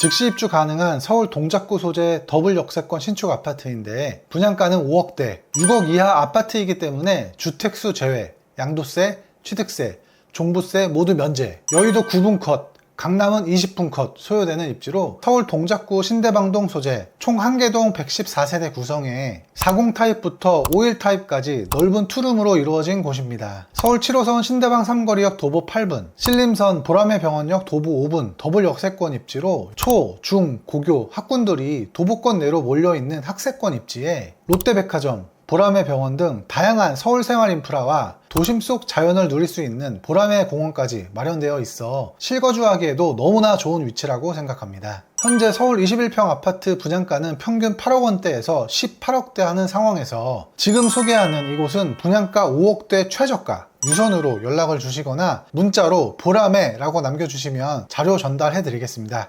즉시 입주 가능한 서울 동작구 소재 더블 역세권 신축 아파트인데 분양가는 5억대, 6억 이하 아파트이기 때문에 주택수 제외, 양도세, 취득세, 종부세 모두 면제, 여의도 9분 컷, 강남은 20분 컷 소요되는 입지로 서울 동작구 신대방동 소재 총 1개동 114세대 구성에 40 타입부터 51 타입까지 넓은 투룸으로 이루어진 곳입니다. 서울 7호선 신대방 삼거리역 도보 8분, 신림선 보라매 병원역 도보 5분 더블 역세권 입지로 초, 중, 고교 학군들이 도보권 내로 몰려있는 학세권 입지에 롯데백화점, 보라매 병원 등 다양한 서울 생활 인프라와 도심 속 자연을 누릴 수 있는 보라매 공원까지 마련되어 있어 실거주하기에도 너무나 좋은 위치라고 생각합니다. 현재 서울 21평 아파트 분양가는 평균 8억 원대에서 18억대 하는 상황에서 지금 소개하는 이곳은 분양가 5억대 최저가 유선으로 연락을 주시거나 문자로 보라매라고 남겨주시면 자료 전달해 드리겠습니다.